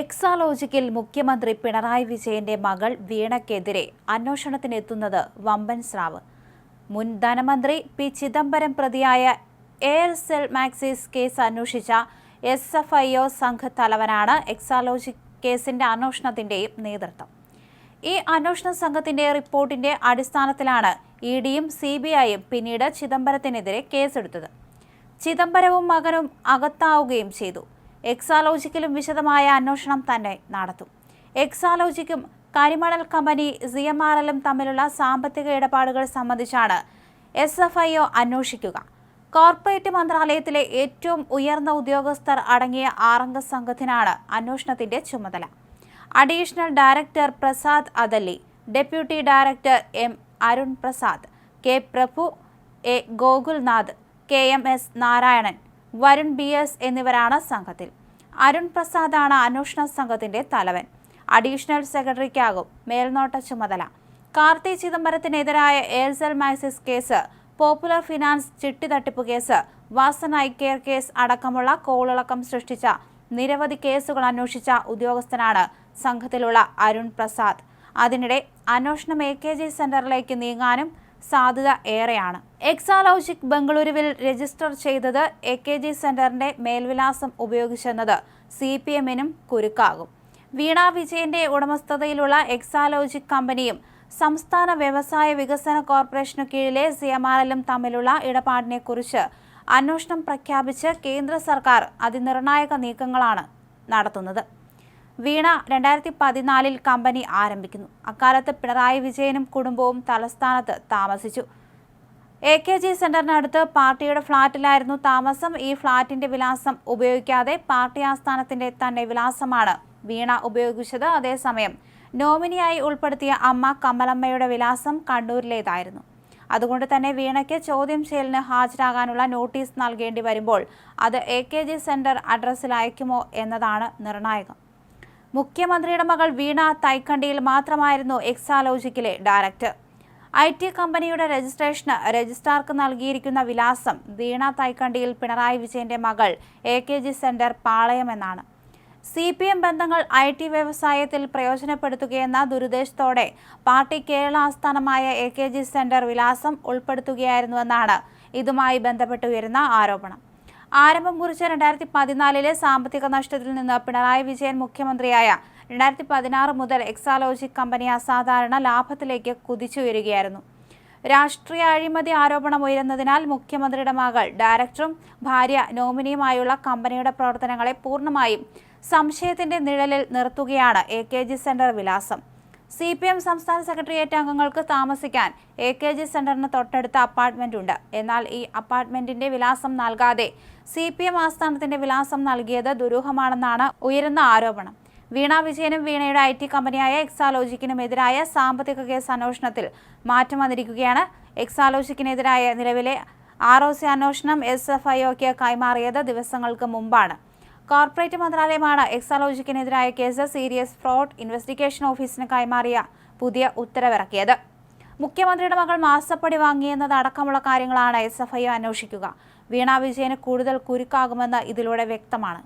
എക്സാലോജിക്കിൽ മുഖ്യമന്ത്രി പിണറായി വിജയന്റെ മകൾ വീണക്കെതിരെ അന്വേഷണത്തിനെത്തുന്നത് വമ്പൻ സ്രാവ്. മുൻ ധനമന്ത്രി പി ചിദംബരം പ്രതിയായ എയർസെൽ മാക്സിസ് കേസ് അന്വേഷിച്ച എസ് എഫ് ഐ ഒ സംഘ തലവനാണ് എക്സാലോജിക് കേസിന്റെ അന്വേഷണത്തിന്റെയും നേതൃത്വം. ഈ അന്വേഷണ സംഘത്തിന്റെ റിപ്പോർട്ടിന്റെ അടിസ്ഥാനത്തിലാണ് ഇ ഡിയും സി ബി ഐയും പിന്നീട് ചിദംബരത്തിനെതിരെ കേസെടുത്തത്. ചിദംബരവും മകനും അകത്താവുകയും ചെയ്തു. എക്സാലോജിക്കിലും വിശദമായ അന്വേഷണം തന്നെ നടത്തും. എക്സാലോജിക്കും കരിമണൽ കമ്പനി സി എം ആർ എല്ലും തമ്മിലുള്ള സാമ്പത്തിക ഇടപാടുകൾ സംബന്ധിച്ചാണ് എസ് എഫ് ഐ ഒ അന്വേഷിക്കുക. കോർപ്പറേറ്റ് മന്ത്രാലയത്തിലെ ഏറ്റവും ഉയർന്ന ഉദ്യോഗസ്ഥർ അടങ്ങിയ ആറംഗ സംഘത്തിനാണ് അന്വേഷണത്തിന്റെ ചുമതല. Additional director Prasad Adalli deputy director M Arun Prasad K Prabhu A Gokulnath K M S Narayanan Varun B S എന്നിവരാണ് സംഘത്തിൽ. അരുൺ പ്രസാദാണ് അന്വേഷണ സംഘത്തിന്റെ തലവൻ. അഡീഷണൽ സെക്രട്ടറിക്കാകും മേൽനോട്ട ചുമതല. Karthi ചിദംബരത്തിനെതിരായ Aircel Maxis case popular finance ചിട്ടി തട്ടിപ്പ് കേസ് ഐ കെയർ കേസ് അടക്കമുള്ള കോളിളക്കം സൃഷ്ടിച്ച നിരവധി കേസുകൾ അന്വേഷിച്ച ഉദ്യോഗസ്ഥനാണ് സംഘത്തിലുള്ള അരുൺ പ്രസാദ്. അതിനിടെ അന്വേഷണം എ കെ ജി സെന്ററിലേക്ക് നീങ്ങാനും സാധ്യത ഏറെയാണ്. എക്സാലോജിക് ബംഗളൂരുവിൽ രജിസ്റ്റർ ചെയ്തത് എ കെ ജി സെന്ററിന്റെ മേൽവിലാസം ഉപയോഗിച്ചെന്നത് സി പി എമ്മിനും കുരുക്കാകും. വീണ വിജയന്റെ ഉടമസ്ഥതയിലുള്ള എക്സാലോജിക് കമ്പനിയും സംസ്ഥാന വ്യവസായ വികസന കോർപ്പറേഷനു കീഴിലെ സി എം ആർ എല്ലും തമ്മിലുള്ള ഇടപാടിനെക്കുറിച്ച് അന്വേഷണം പ്രഖ്യാപിച്ച് കേന്ദ്ര സർക്കാർ അതിനിർണായക നീക്കങ്ങളാണ് നടത്തുന്നത്. വീണ രണ്ടായിരത്തി പതിനാലിൽ കമ്പനി ആരംഭിക്കുന്നു. അക്കാലത്ത് പിണറായി വിജയനും കുടുംബവും തലസ്ഥാനത്ത് താമസിച്ചു. എ കെ ജി സെന്ററിനടുത്ത് പാർട്ടിയുടെ ഫ്ളാറ്റിലായിരുന്നു താമസം. ഈ ഫ്ളാറ്റിന്റെ വിലാസം ഉപയോഗിക്കാതെ പാർട്ടി ആസ്ഥാനത്തിന്റെ തന്നെ വിലാസമാണ് വീണ ഉപയോഗിച്ചത്. അതേസമയം നോമിനിയായി ഉൾപ്പെടുത്തിയ അമ്മ കമലമ്മയുടെ വിലാസം കണ്ണൂരിലേതായിരുന്നു. അതുകൊണ്ട് തന്നെ വീണയ്ക്ക് ചോദ്യം ചെയ്യലിന് ഹാജരാകാനുള്ള നോട്ടീസ് നൽകേണ്ടി വരുമ്പോൾ അത് എ കെ ജി സെന്റർ അഡ്രസ്സിൽ അയക്കുമോ എന്നതാണ് നിർണായകം. മുഖ്യമന്ത്രിയുടെ മകൾ വീണ തൈക്കണ്ടിയിൽ മാത്രമായിരുന്നു എക്സാലോജിക്കിലെ ഡയറക്ടർ. ഐ ടി കമ്പനിയുടെ രജിസ്ട്രേഷന് രജിസ്ട്രാർക്ക് നൽകിയിരിക്കുന്ന വിലാസം വീണ തൈക്കണ്ടിയിൽ പിണറായി വിജയന്റെ മകൾ A K G centre Palayam എന്നാണ്. സി പി എം ബന്ധങ്ങൾ ഐ ടി വ്യവസായത്തിൽ പ്രയോജനപ്പെടുത്തുകയെന്ന ദുരുദ്ദേശത്തോടെ പാർട്ടി കേരള ആസ്ഥാനമായ എ കെ ജി സെന്റർ വിലാസം ഉൾപ്പെടുത്തുകയായിരുന്നുവെന്നാണ് ഇതുമായി ബന്ധപ്പെട്ട് ഉയരുന്ന ആരോപണം. ആരംഭം കുറിച്ച രണ്ടായിരത്തി പതിനാലിലെ സാമ്പത്തിക നഷ്ടത്തിൽ നിന്ന് പിണറായി വിജയൻ മുഖ്യമന്ത്രിയായ രണ്ടായിരത്തി പതിനാറ് മുതൽ എക്സാലോജി കമ്പനി അസാധാരണ ലാഭത്തിലേക്ക് കുതിച്ചുയരുകയായിരുന്നു. രാഷ്ട്രീയ അഴിമതി ആരോപണം ഉയരുന്നതിനാൽ മുഖ്യമന്ത്രിയുടെ മകൾ ഡയറക്ടറും ഭാര്യ നോമിനിയുമായുള്ള കമ്പനിയുടെ പ്രവർത്തനങ്ങളെ പൂർണമായും സംശയത്തിന്റെ നിഴലിൽ നിർത്തുകയാണ് എ കെ ജി സെന്റർ വിലാസം. സി പി എം സംസ്ഥാന സെക്രട്ടേറിയറ്റ് അംഗങ്ങൾക്ക് താമസിക്കാൻ എ കെ ജി സെന്ററിന് തൊട്ടടുത്ത അപ്പാർട്ട്മെന്റ് ഉണ്ട് എന്നാൽ ഈ അപ്പാർട്ട്മെന്റിന്റെ വിലാസം നൽകാതെ സി പി എം ആസ്ഥാനത്തിന്റെ വിലാസം നൽകിയത് ദുരൂഹമാണെന്നാണ് ഉയരുന്ന ആരോപണം. വീണ വിജയനും വീണയുടെ ഐ ടി കമ്പനിയായ എക്സാലോജിക്കിനുമെതിരായ സാമ്പത്തിക കേസ് അന്വേഷണത്തിൽ മാറ്റം വന്നിരിക്കുകയാണ്. എക്സാലോജിക്കിനെതിരായ നിലവിലെ ആർ ഒ സി അന്വേഷണം എസ് എഫ് ഐ ഒക്ക് കൈമാറിയത് ദിവസങ്ങൾക്ക് മുമ്പാണ്. കോർപ്പറേറ്റ് മന്ത്രാലയമാണ് എക്സാലോജിക്കിനെതിരായ കേസ് സീരിയസ് ഫ്രോഡ് ഇൻവെസ്റ്റിഗേഷൻ ഓഫീസിന് കൈമാറിയ പുതിയ ഉത്തരവിറക്കിയത്. മുഖ്യമന്ത്രിയുടെ മകൾ മാസപ്പടി വാങ്ങിയെന്നത് അടക്കമുള്ള കാര്യങ്ങളാണ് എസ് എഫ് ഐ അന്വേഷിക്കുക. വീണ വിജയന് കൂടുതൽ കുരുക്കാകുമെന്ന് ഇതിലൂടെ വ്യക്തമാണ്.